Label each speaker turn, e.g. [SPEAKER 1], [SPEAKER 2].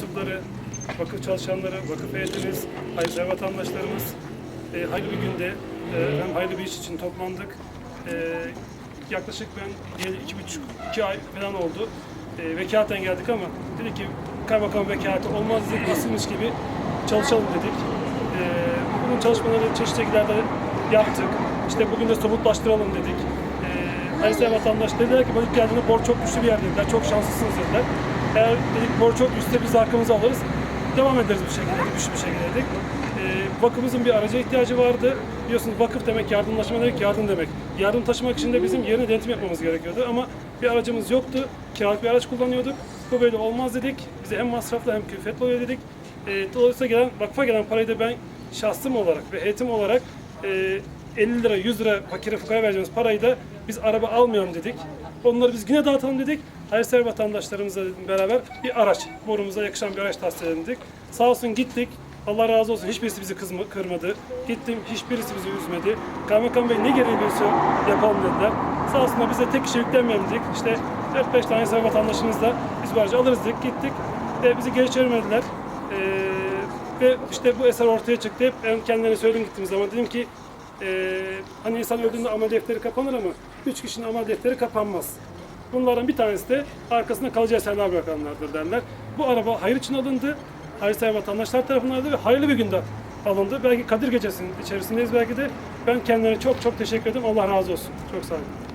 [SPEAKER 1] mensupları, vakıf çalışanları, vakıf heyetimiz, hayırlı vatandaşlarımız e, hayırlı bir günde e, hem hayırlı bir iş için toplandık. E, yaklaşık ben gel- iki buçuk, iki ay falan oldu. E, vekalaten geldik ama dedik ki kaymakam vekaleti olmaz dedik, nasılmış gibi çalışalım dedik. E, bunun çalışmaları çeşitli şekillerde yaptık. İşte bugün de somutlaştıralım dedik. E, Hayırlı vatandaş dediler ki ilk geldiğinde borç çok güçlü bir yer dediler. Çok şanslısınız dediler. Eğer dedik borç çok güçlüyse biz de hakkımızı alırız. Devam ederiz bir şekilde, güçlü bir şekilde dedik. E, vakfımızın bir araca ihtiyacı vardı. Biliyorsunuz vakıf demek yardımlaşma demek, yardım demek. Yardım taşımak için de bizim yerine denetim yapmamız gerekiyordu ama bir aracımız yoktu. Kiralık bir araç kullanıyorduk. Bu böyle olmaz dedik. Bize hem masraflı hem külfetli oluyor dedik. E, dolayısıyla gelen, vakfa gelen parayı da ben şahsım olarak ve heyetim olarak e, 50 lira, 100 lira fakire fukara vereceğimiz parayı da biz araba almayalım dedik. Onları biz güne dağıtalım dedik. Hayırsever vatandaşlarımızla beraber bir araç, borumuza yakışan bir araç tahsis edelim. Sağ olsun gittik. Allah razı olsun. Hiçbirisi bizi kızma, kırmadı. Gittim. Hiçbirisi bizi üzmedi. Kaymakam Bey ne gerekiyorsa yapalım dediler. Sağ olsunlar bize tek kişi yüklenmeyelim. İşte 4-5 tane hayırsever vatandaşımızla biz bu aracı alırız dedik. Gittik. Ve bizi geri çevirmediler. Ee, ve işte bu eser ortaya çıktı. Hep kendilerine söyledim gittiğim zaman. Dedim ki ee, hani insan öldüğünde amel defteri kapanır ama üç kişinin amel defteri kapanmaz. Bunlardan bir tanesi de arkasında kalıcı eserler bırakanlardır derler. Bu araba hayır için alındı. Hayırsever vatandaşlar tarafından alındı ve hayırlı bir günde alındı. Belki Kadir Gecesi'nin içerisindeyiz belki de. Ben kendilerine çok çok teşekkür ederim. Allah razı olsun. Çok sağ olun.